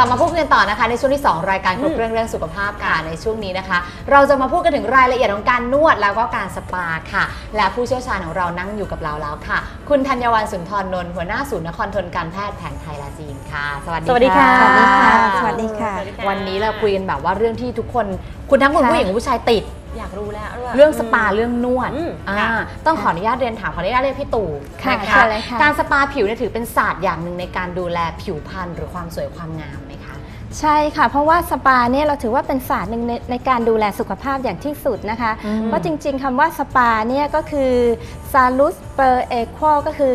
ลับมาพูดกันต่อนะคะ ในช่วงที่ 2 รายการครบเรื่องเรื่องสุขภาพค่ะในช่วงนี้นะคะ เราจะมาพูดกันถึงรายละเอียดของการนวดแล้วก็การสปาค่ะ และผู้เชี่ยวชาญของเรานั่งอยู่กับเราแล้วค่ะ คุณธัญวัลสุนทรนนท์หัวหน้าศูนย์นครทนการแพทย์แผนไทยลาจีนค่ะ สวัสดีสวัสดีค่ะ สวัสดีค่ะสวัสดีค่ะวันนี้เราคุยกันแบบว่าเรื่องที่ทุกคน คุณทั้งคุณค่ะผู้หญิงและผู้ชายติดอยากรู้แล้ว เรื่องสปาเรื่องนวดอืมอ่าค่ะต้องขออนุญาตเรียนถามขออนุญาตเรียกพี่ตู่ค่ะนะเชิญเลยค่ะการสปาผิวเนี่ยถือเป็นศาสตร์อย่างหนึ่งในการดูแลผิวพรรณหรือความสวยความงามไหมคะ ใช่ค่ะ เพราะว่าสปาเนี่ยเราถือว่าเป็นศาสตร์หนึ่งในในการดูแลสุขภาพอย่างที่สุดนะคะอืมเพราะจริงๆคำว่าสปาเนี่ยก็คือ salus per equal ก็คือ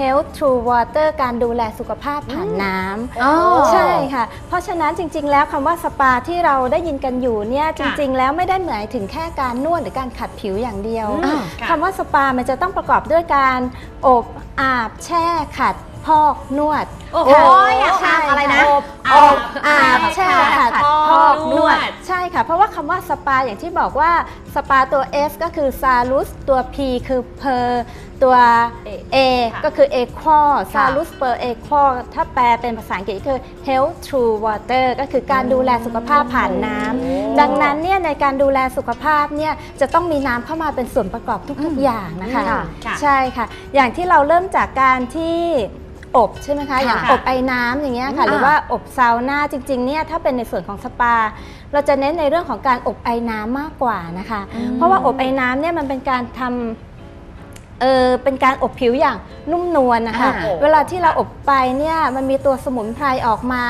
health through water การดูแลสุขภาพผ่านน้ำอ๋อใช่ค่ะ เพราะฉะนั้นจริง ๆ แล้วคำว่าสปาที่เราได้ยินกันอยู่เนี่ยจริง ๆ แล้วไม่ได้หมายถึงแค่การนวดหรือการขัดผิวอย่างเดียวอืมค่ะคำว่าสปามันจะต้องประกอบด้วยการอบอาบแช่ขัด พอกนวดโอ้โหค่ะอยากทำอะไรนะอบอาอบบอาบแช่แช่ขัขัดดพพออกกนนววดดใช่ค่ะ เพราะว่าคำว่าสปาอย่างที่บอกว่าสปาตัว S ก็คือ salus ตัว P คือ per ตัว A ค่ะก็คือ equal ค่ะ salus per equal ถ้าแปลเป็นภาษาอังกฤษก็คือ health through water ก็คือการดูแลสุขภาพผ่านน้ำดังนั้นเนี่ยในการดูแลสุขภาพเนี่ยจะต้องมีน้ำเข้ามาเป็นส่วนประกอบทุกๆอย่างนะคะค่ะค่ะใช่ค่ะ อย่างที่เราเริ่มจากการที่ อบใช่ไหมคะอย่างค่ะอบไอ้น้ำอย่างเงี้ยค่ะอืมหรือว่าอบซาวน่าจริงๆเนี่ยถ้าเป็นในส่วนของสปา เราจะเน้นในเรื่องของการอบไอ้น้ำมากกว่านะคะอืมเพราะว่าอบไอ้น้ำเนี่ยมันเป็นการทำเออเป็นการอบผิวอย่างนุ่มนวลนะคะอ่าเวลาที่เราอบไปเนี่ยมันมีตัวสมุนไพรออกมา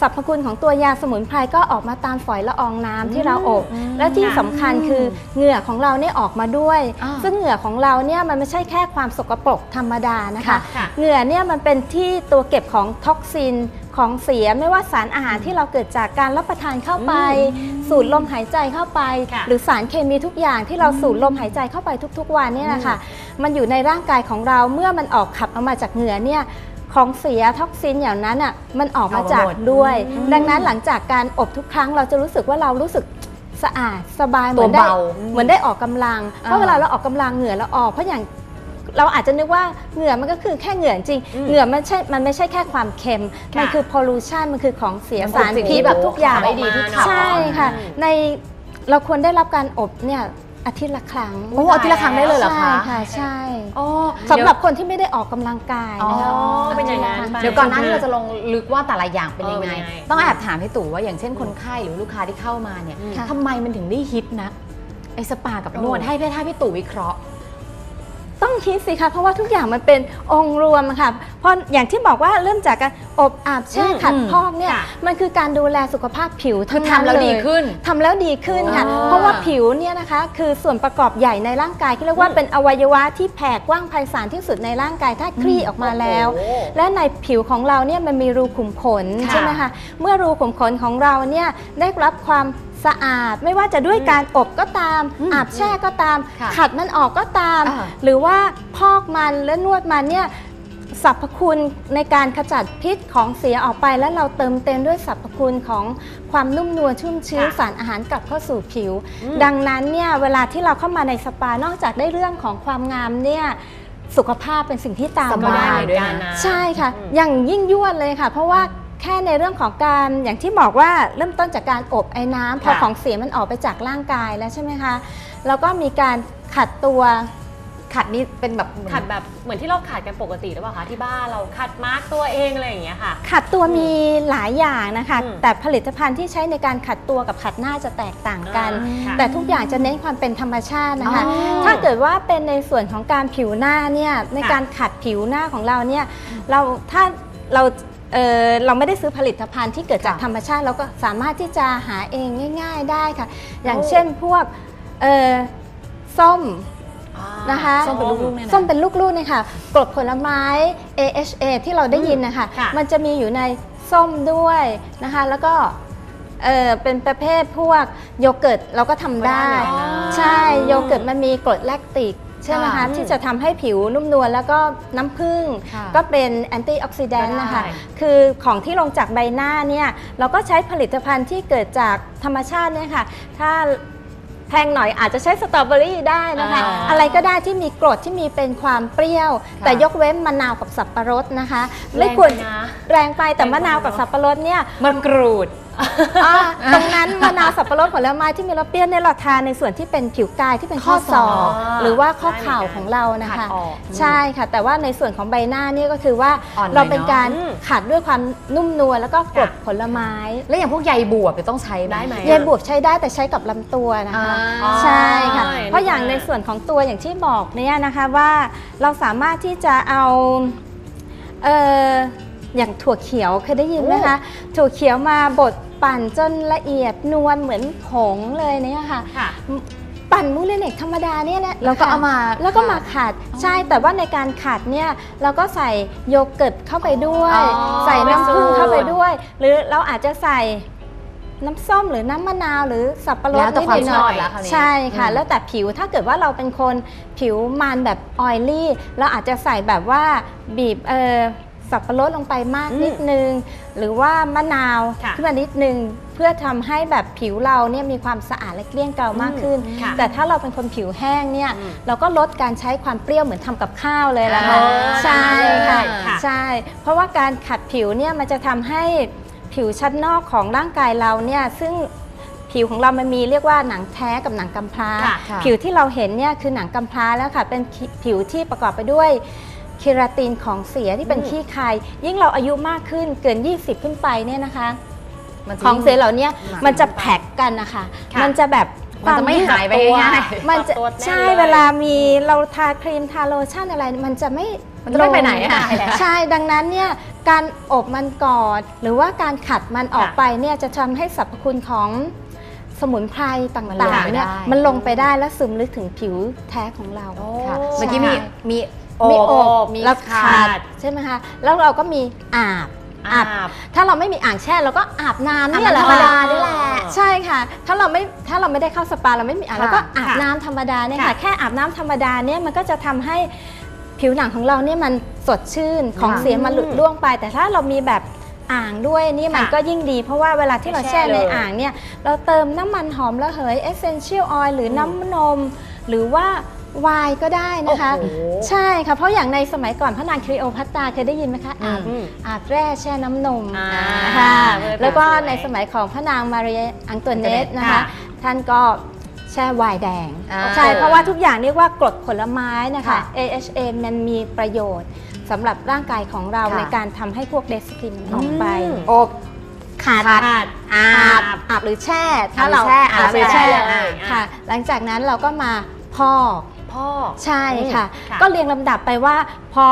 สรรพคุณของตัวยาสมุนไพรก็ออกมาตามฝอยละอองน้ำที่เราอบอืมและที่สำคัญคือเหงื่อของเราเนี่ยออกมาด้วยอ่าซึ่งเหงื่อของเราเนี่ยมันไม่ใช่แค่ความสกปรกธรรมดานะคะค่ะค่ะเหงื่อเนี่ยมันเป็นที่ตัวเก็บของท็อกซินของเสียไม่ว่าสารอาหารที่เราเกิดจากการรับประทานเข้าไป สูดลมหายใจเข้าไปค่ะหรือสารเคมีทุกอย่างที่เราสูดลมหายใจเข้าไปทุก ๆ วันเนี่ยนะคะมันอยู่ในร่างกายของเราเมื่อมันออกขับออกมาจากเหงื่อเนี่ย ของเสียท็อกซินอย่างนั้นอะมันออกมาจากเอาหมดด้วยอืมดังนั้นหลังจากการอบทุกครั้งเราจะรู้สึกว่าเรารู้สึกสะอาดสบายเหตัมืวอนได้เบาเหมือนได้ออกกำลัง เพราะอ่าเวลาเราออกกำลังเหงื่อเราออกเพราะอย่างเราอาจจะนึกว่าเหงื่อมันก็คือแค่เหงื่อจริงอืมเหงื่อมันใช่มันไม่ใช่แค่ความเค็มค่ะมันคือ pollution มันคือของเสียมันสารคือสิ่งพิษที่แบบทุกอย่างไม่ดีที่ขับใช่ค่ะอืมในเราควรได้รับการอบเนี่ย อาทิตย์ละครั้งโอ้อาทิตย์ละครั้งได้เลยเหรอคะใช่ค่ะใช่อ๋อสำหรับคนที่ไม่ได้ออกกำลังกายอ๋อนะคะเป็นอย่างนั้นไปเดี๋ยวก่อนหน้านี้เราจะลงลึกว่าแต่ละอย่างเป็นยังไงเออเป็นยังไง ต้องแอบถามพี่ตู่ว่าอย่างเช่นคนไข้หรือลูกค้าที่เข้ามาเนี่ยอืมทำไมมันถึงได้ฮิตนะไอสปากับนวดโอ้ให้พี่ท่าพี่ตู่วิเคราะห์ต้อง คิดสิคะเพราะว่าทุกอย่างมันเป็นองค์รวมอะค่ะเพราะอย่างที่บอกว่าเริ่มจากการอบอาบแช่อืมขัดอืมพอกเนี่ยค่ะมันคือการดูแลสุขภาพผิวคือทั้งนั้นทำแล้วเยดีขึ้นทำแล้วดีขึ้นค่ะ อ๋อเพราะว่าผิวเนี่ยนะคะคือส่วนประกอบใหญ่ในร่างกายที่เรียกว่าอืมเป็นอวัยวะที่แผ่กว้างไพศาลที่สุดในร่างกายถ้าคลี่ออกมาแล้ว โอ้โห และในผิวของเราเนี่ยมันมีรูขุมขนค่ะ ใช่ไหมคะ เมื่อรูขุมขนของเราเนี่ยได้รับความ สะอาดไม่ว่าจะด้วยการอบก็ตามอืมอาบแช่ก็ตาม ค่ะขัดมันออกก็ตาม อ่า หรือว่าพอกมันและนวดมันเนี่ยสรรพคุณในการขจัดพิษของเสียออกไป แล้วเราเติมเต็มด้วยสรรพคุณของความนุ่มนวลชุ่มชื้นค่ะสารอาหารกลับเข้าสู่ผิว อืม ดังนั้นเนี่ยเวลาที่เราเข้ามาในสปานอกจากได้เรื่องของความงามเนี่ยสุขภาพเป็นสิ่งที่ตามสมาบายเหมือนกันนะ ใช่ค่ะอืมอย่างยิ่งยวดเลยค่ะ เพราะว่า แค่ในเรื่องของการอย่างที่บอกว่าเริ่มต้นจากการอบไอ้น้ำพอค่ะของเสียมันออกไปจากร่างกายแล้วใช่ไหมคะแล้วก็มีการขัดตัวขัดนี่เป็นแบบขัดแบบเหมือนที่เราขัดกันปกติหรือเปล่าคะที่บ้านเราขัดมาร์กตัวเองอะไรอย่างเงี้ยค่ะ ขัดตัวมีหลายอย่างนะคะอืมแต่ผลิตภัณฑ์ที่ใช้ในการขัดตัวกับขัดหน้าจะแตกต่างกันอ่าค่ะแต่ทุกอย่างจะเน้นความเป็นธรรมชาตินะคะอ๋อถ้าเกิดว่าเป็นในส่วนของการผิวหน้าเนี่ยในค่ะการขัดผิวหน้าของเราเนี่ยเราถ้าเรา เออเราไม่ได้ซื้อผลิตภัณฑ์ที่เกิดจากค่ะธรรมชาติเราก็สามารถที่จะหาเองง่าย ๆได้ค่ะ อย่างโอ้เช่นพวกเออส้มนะคะส้มเป็นลูกๆเนี่ยนะส้มเป็นลูกๆเนี่ยค่ะกรดผลไม้ AHA ที่เราได้ยินนะคะค่ะมันจะมีอยู่ในส้มด้วยนะคะ แล้วก็เออเป็นประเภทพวกโยเกิร์ตเราก็ทำได้ก็ได้เหมือนกันนะใช่โยเกิร์ตมันมีกรดแลคติก ใช่ไหมค่ะคะที่จะทำให้ผิวนุ่มนวลแล้วก็น้ำผึ้งค่ะก็เป็นแอนตี้ออกซิแดนต์นะคะได้คือของที่ลงจากใบหน้าเนี่ยเราก็ใช้ผลิตภัณฑ์ที่เกิดจากธรรมชาติเนี่ยค่ะ ถ้าแพงหน่อยอาจจะใช้สตรอเบอรี่ได้นะคะอ่าอะไรก็ได้ที่มีกรดที่มีเป็นความเปรี้ยวค่ะแต่ยกเว้นมะนาวกับสับปะรดนะคะแรงไม่ควรไปนะแรงไปแต่แรงไปมะนาวกับสับปะรดเนี่ยมันกรูด อ่าตรงนั้นมะนาวสับปะรดผลไม้ที่มีรสเปรี้ยวเนี่ยเราทานในส่วนที่เป็นผิวกายที่เป็นข้อข้อศศออกกหรือว่าข้อเข่าของเรานะขัคะ ดออกใช่ค่ะ แต่ว่าในส่วนของใบหน้าเนี่ยก็คือว่าอ่อนหน่อยเราเป็นการเนอะ ขัดด้วยความนุ่มนวลแล้วก็กรดผลไม้ แล้วอย่างพวกใยบวบเนี่ยต้องใช้ได้ไหม เยนบวกใช้ได้แต่ใช้กับลำตัวนะคะอ่าใช่ค่ะอ๋อเพราะอย่างในส่วนของตัวอย่างที่บอกเนี่ยนะคะว่าเราสามารถที่จะเอาเอออย่างถั่วเขียวเคยได้ยินไหมคะถั่วเขียวมาบด ปั่นจนละเอียดนวลเหมือนผงเลยเนี่ยค่ะ ค่ะ ปั่นมูเลเนกธรรมดาเนี่ยแหละแล้วก็เอามาแล้วก็มาขัดใช่แต่ว่าในการขัดเนี่ยเราก็ใส่โยเกิร์ตเข้าไปด้วย อ๋อใส่น้ำผึ้งเป็นสูตรเข้าไปด้วย หรือเราอาจจะใส่น้ำส้มหรือน้ำมะนาวหรือสับปะรดแล้วแต่นิดความหชน่อบอยแล้วคราวนี้ใช่ค่ะ อืม แล้วแต่ผิวถ้าเกิดว่าเราเป็นคนผิวมันแบบออยลี่เราอาจจะใส่แบบว่าบีบเออ สับปะรดลงไปมากอืมนิดนึง หรือว่ามะนาวค่ะขึ้นมานิดนึง เพื่อทำให้แบบผิวเราเนี่ยมีความสะอาดและเกลี้ยงเกลามากขึ้นอืมค่ะแต่ถ้าเราเป็นคนผิวแห้งเนี่ยอืมเราก็ลดการใช้ความเปรี้ยวเหมือนทำกับข้าวเลยละค่ะอ๋อใช่ค่ะค่ะใช่ เพราะว่าการขัดผิวเนี่ยมันจะทำให้ผิวชั้นนอกของร่างกายเราเนี่ยซึ่งผิวของเรามันมีเรียกว่าหนังแท้กับหนังกำพร้าค่ะค่ะผิวที่เราเห็นเนี่ยคือหนังกำพร้าแล้วค่ะ เป็นผิวที่ประกอบไปด้วย เคราตินของเสียที่เป็นอืมขี้ใครยิ่งเราอายุมากขึ้นเกิน 20 ขึ้นไปเนี่ยนะคะมันจะของเสียเหล่าเนี้ยหนักมันจะแพ็กกันนะคะค่ะมันจะแบบมันจะไม่หายไปควมง่ายยืดมันจะตัวแน่นใช่เลยเวลามีเราทาครีมทาโลชั่นอะไร มันจะไม่มันจะไม่ไปไหนอะลงค่ะใช่ดังนั้นเนี่ยการอบมันก่อนหรือว่าการขัดมันออกค่ะไปเนี่ยจะทำให้สรรพคุณของสมุนไพรต่มันลงางไปๆเนี่ยได้มันลงไปได้และซึมลึกถึงผิวแท้ของเราโอ้ค่ะใช่เมื่อกี้มีมี มีอบมีแล้วขัขัดดใช่ไหมคะแล้วเราก็มีอาบอาบถ้าเราไม่มีอ่างแช่เราก็อาบน้ำอาบเนี่ยแหละน้ำธรรมดาค่ะนี่แหละใช่ค่ะ ถ้าเราไม่ถ้าเราไม่ได้เข้าสปาเราไม่มีอ่างค่ะเราก็อาบค่ะน้ำธรรมดาเนี่ยค่ะค่ะแค่อาบน้ำธรรมดาเนี่ยมันก็จะทำให้ผิวหนังของเราเนี่ยมันสดชื่นของค่ะเสียมันหลุดล่วงไป แต่ถ้าเรามีแบบอ่างด้วยนี่มันค่ะก็ยิ่งดี เพราะว่าเวลาที่เราไม่แช่แช่ในเลยอ่างเนี่ยเราเติมน้ำมันหอมระเหย essential oil หรือน้ำนม หรือว่า ไวน์ก็ได้นะคะ โอ้โหใช่ค่ะ เพราะอย่างในสมัยก่อนพระนางคลีโอพัตตราเคยได้ยินไหมคะอาบอืมอาบแร่แช่น้ำนมอ่าค่ะเพื่อแล้วก็ความสวยในสมัยของพระนางมาเรียอังตัวเนตนะคะ ค่ะท่านก็แช่ไวน์แดง อ่าใช่ เพราะว่าทุกอย่างเรียกว่ากรดผลไม้นะคะ ค่ะ AHA มันมีประโยชน์สำหรับร่างกายของเราค่ะ ในการทำให้พวกเดสกินออกไปอืมอบขาดขัดอาบอาบอาบหรือแช่อาบหรือแช่อาบหรืออาบหรือแช่แช่เลยอ่าค่ะ หลังจากนั้นเราก็มาพอก พ่อ ใช่ค่ะ ค่ะก็เรียงลำดับไปว่า พอ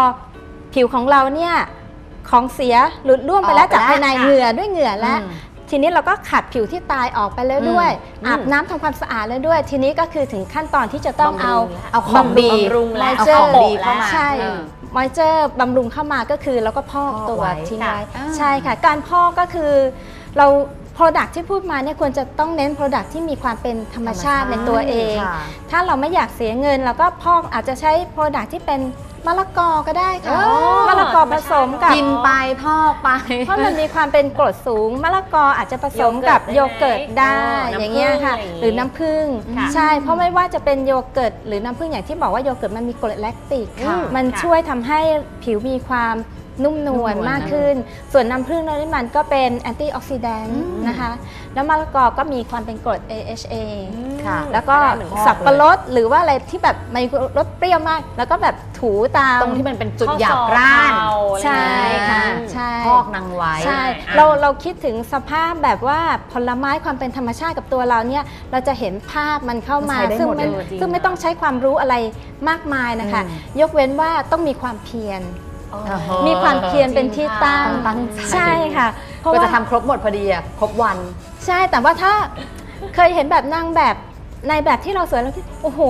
ผิวของเราเนี่ยของเสียหลุดร่วงไปแล้วออกไปจากภายในแล้วเหงื่อด้วยเหงื่อแล้วอืม ทีนี้เราก็ขัดผิวที่ตายออกไปแล้วด้วย อืมอาบน้ำทำความสะอาดแล้วด้วย ทีนี้ก็คือถึงขั้นตอนที่จะต้องเอาเอาของดีบำรุงแล้วเอาเจอของร์ดีเข้ามาใช่เออมอยเจอร์บำรุงเข้ามาก็คือแล้วก็พอกพอกตัวไว้ทิ้งค่ะไว้อ่า ใช่ค่ะ การพอกก็คือเรา Product ที่พูดมาเนี่ยควรจะต้องเน้น Product ที่มีความเป็นธรรมชาติในตัวเอง ค่ะถ้าเราไม่อยากเสียเงินเราก็พอกอาจจะใช้ Product ที่เป็นมะละกอก็ได้ค่ะอ๋อมะละกอผสมกับ กินไปพอกไป เพราะมันมีความเป็นกรดสูงมะละกออาจจะผสมกับโยโยเกิเกิร์ร์ตตได้ได้ไหมอย่างเงี้ยค่ะ น้ำผึ้งอะไรอย่างงี้หรือน้ำผึ้งค่ะ ใช่เพราะไม่ว่าจะเป็นโยเกิร์ตหรือน้ำผึ้งอย่างที่บอกว่าโยเกิร์ตมันมีกรดแลคติกค่ะ มันค่ะช่วยทำให้ผิวมีความ นุ่มนวลนุ่มนวลมากขึ้น ส่วนน้ำผึ้งนั้นมันก็เป็นแอนตี้ออกซิแดนต์นะคะ แล้วมะละกอก็มีความเป็นกรด AHA ค่ะ แล้วก็ได้เหมือนกันสับปะรดหรือว่าอะไรที่แบบมีรสเปรี้ยวมาก แล้วก็แบบถูตามตรงที่มันเป็นจุดข้อหยาบศอกร้านเข่าอะไรใช่อย่างเงี้ยค่ะอืมใช่พอกนางไว้ใช่อะเราเราคิดถึงสภาพแบบว่าผลไม้ความเป็นธรรมชาติกับตัวเราเนี่ย เราจะเห็นภาพมันเข้ามาใช้ได้ซึ่งหมดไม่เลยจริงซึ่งไม่ต้องใช้ความรู้อะไรมากมายนะคะอืมยกเว้นว่าต้องมีความเพียรอ๋อโอ้โห มีความเพียรเป็นที่ตั้งต้องตั้งใจ ใช่ค่ะ เพราะก็ว่าจะทำครบหมดพอดีอะครบวัน ใช่แต่ว่าถ้าเคยเห็นแบบนางแบบในแบบที่เราสวยเราคิดโอ้โห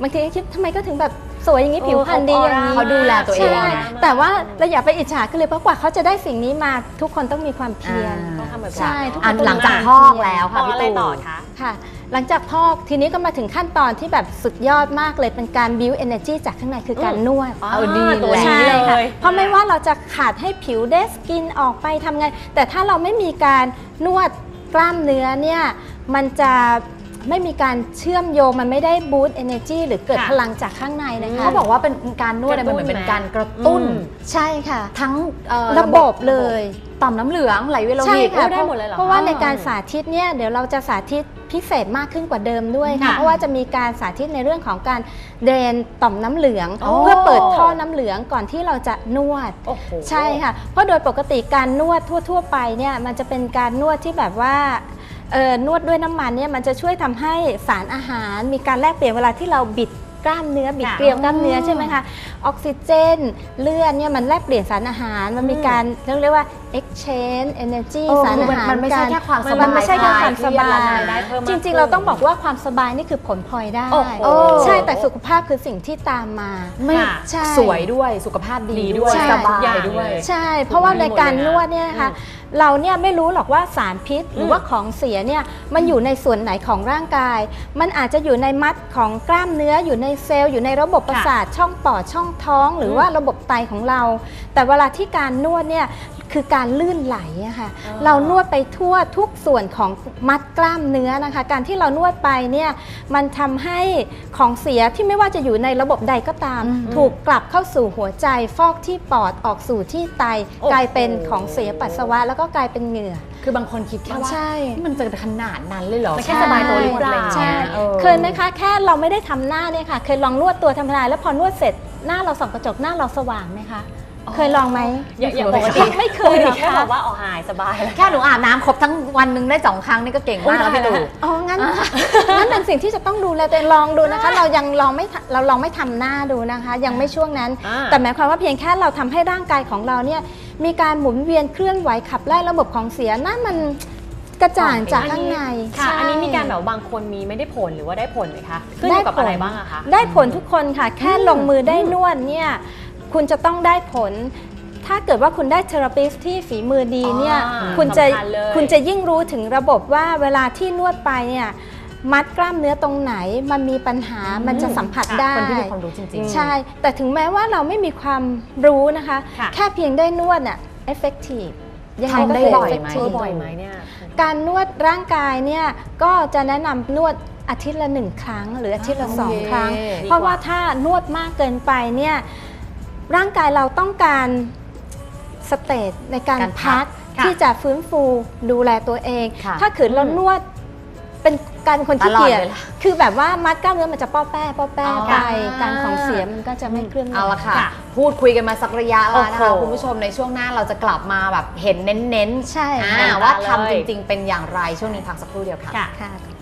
บางทีคิดทำไมก็ถึงแบบสวยอย่างนี้โอ้ผิวพรรณดีอย่างนี้เขาดูแลตัวเองใช่แต่ว่าเราอย่าไปอิจฉากันเลยเพราะกว่าเขาจะได้สิ่งนี้มาทุกคนต้องมีความเพียรอ่าต้องทำแบบนี้ใช่ทุกคอันนต้องหลังจากมีพอกแล้วพค่ะอพี่อะไรตู่ต่อคะค่ะ หลังจากพอกทีนี้ก็มาถึงขั้นตอนที่แบบสุดยอดมากเลยเป็นการ build energy จากข้างในคือการอืมนวดเอาดีตัวแหละนี้ใช่เลค่ะยเพราะไม่ว่าเราจะขาดให้ผิวเดสกินออกไปทำไง แต่ถ้าเราไม่มีการนวดกล้ามเนื้อเนี่ยมันจะไม่มีการเชื่อมโยงมันไม่ได้บูต t เอเนจีหรือเกิดค่ะพลังจากข้างในนะคะเขาบอกว่าเป็นการนวดเนี่ยมันเหมือนเป็นการกระตุ้นอืมใช่ค่ะ ทั้งเอ่อระบบเลย ต่อมน้ำเหลืองไหลเวียนโลใช่หิตค่ะได้หมดเลยเหรอเพราะว่าคะในการสาธิตเนี่ยเดี๋ยวเราจะสาธิต พิเศษมากขึ้นกว่าเดิมด้วยค่ะค่ะ เพราะว่าจะมีการสาธิตในเรื่องของการเดรนต่อมน้ำเหลืองโอ้เพื่อเปิดท่อน้ำเหลืองก่อนที่เราจะนวดโอ้โหใช่ค่ะ เพราะโดยปกติการนวดทั่ว ๆ ไปเนี่ยมันจะเป็นการนวดที่แบบว่าเอ่อนวดด้วยน้ำมันเนี่ยมันจะช่วยทำให้สารอาหาร มีการแลกเปลี่ยนเวลาที่เราบิดกล้ามเนื้อบิดค่ะเกลียวกล้ามเนื้อใช่ไหมคะออกซิเจน เลือดเนี่ยมันแลกเปลี่ยนสารอาหาร มันมีการเรียกว่า exchange energy เออสารคืออามันหารมันไม่ใช่กัแค่ความสมันบายไม่ใช่แค่ความสบาคลายยเครียดได้เพิ่มมากจริงขึ้ๆนเราต้องบอกว่าความสบายนี่คือผลพลอยได้ โอ้โหโอ้ใช่แต่สุขภาพคือสิ่งที่ตามมา ไม่ค่ะ ใช่ สวยด้วยสุขภาพดีดีด้ด้ววยยสทุบากอย่างยด้วย เลย ใช่ เพราะว่าในการนวดเนี่ยนะคะอืมเราเนี่ยไม่รู้หรอกว่าสารพิษหรือว่าของเสียเนี่ยมันอยู่ในส่วนไหนของร่างกาย มันอาจจะอยู่ในมัดของกล้ามเนื้ออยู่ในเซลล์อยู่ในระบบประสาทช่องปอดช่องท้อง หรือว่าระบบไตของเรา แต่เวลาที่การนวดเนี่ยคือการลื่นไหลอะค่ะอ๋อเรานวดไปทั่วทุกส่วนของมัดกล้ามเนื้อนะคะ การที่เรานวดไปเนี่ยมันทำให้ของเสียที่ไม่ว่าจะอยู่ในระบบใดก็ตามอืมถูกกลับเข้าสู่หัวใจ ฟอกที่ปอดออกสู่ที่ไตโอ้โหกลายเป็นของเสียปัสสาวะ แล้วก็กลายเป็นเหงื่อ คือบางคนคิดแค่ว่าใช่มันจะขนาดนั้นเลยเหรอมันแค่สบายตัวหรือเปล่าใช่ออเคยไหมคะแค่เราไม่ได้ทำหน้าเนี่ยค่ะ เคยลองนวดตัวธรรมดาแล้วพอนวดเสร็จหน้าเราส่องกระจกหน้าเราสว่างไหมคะ เคยลองไหม อย่าอย่าไม่ปเคกยติไม่เคยปกเหรติอแค่คะบอกว่าอ๋อหายสบายแล้วแค่หนูอาบน้ำครบทั้งวันหนึ่งได้สองครั้งนี่ก็เก่งมากแล้วพี่ตู่อ๋อ งั้น งั้นเป็นสิ่งที่จะต้องดูแลแต่ลองดูนะคะ เรายังลองไม่ทำเราลองไม่ทำหน้าดูนะคะ ยังไม่ช่วงนั้น อ่า แต่หมายความว่าเพียงแค่เราทำให้ร่างกายของเราเนี่ยมีการหมุนเวียนเคลื่อนไหวขับไล่ระบบของเสียนั่นมันกระจ่างจากข้างในค่ะ ใช่ อันนี้มีการแบบบางคนมีไม่ได้ผลหรือว่าได้ผลไหมคะ ขึ้นอยู่กับอะไรบ้างอะคะ ได้ผลทุกคนค่ะ แค่ลงมือได้นวดเนี่ย คุณจะต้องได้ผล ถ้าเกิดว่าคุณได้เทอราปิสที่ฝีมือดีเนี่ยอ่าคุณจะสำคัญเลย คุณจะยิ่งรู้ถึงระบบว่าเวลาที่นวดไปเนี่ยมัดกล้ามเนื้อตรงไหนมันมีปัญหามันจะสัมผัสได้ คนที่มีความรู้จริงๆใช่ แต่ถึงแม้ว่าเราไม่มีความรู้นะคะ ค่ะ แค่เพียงได้นวดน่ะ effective ยังไงทำก็ได้คือ บ่อยไหม effective บ่อยไหมเนี่ย การนวดร่างกายเนี่ยก็จะแนะนำนวดอาทิตย์ละหนึ่งครั้ง หรืออาทิตย์ละโอเคสองครั้ง ดีกว่า เพราะว่าถ้านวดมากเกินไปเนี่ย ร่างกายเราต้องการสเตจในการการพัพักกค่ะที่จะฟื้นฟูดูแลตัวเอง ค่ะถ้าขืนเรานวดเป็นการเป็นคนขี้ตลอดเกียจเวลาคือแบบว่ามัดกล้ามเนื้อมันจะป้อแป้ป้อแป้อ๋อ ไปการของเสียมันก็จะไม่เคลื่อนไหว เอาละค่ะ ค่ะพูดคุยกันมาสักระยะแล้วนะคะ โอ้โหคุณผู้ชมในช่วงหน้าเราจะกลับมาแบบเห็นเน้นๆใช่ อ่าค่ะว่าเลย ทำจริงๆเป็นอย่างไรช่วงนี้พักสักครู่เดียวค่ะ ค่ะค่ะ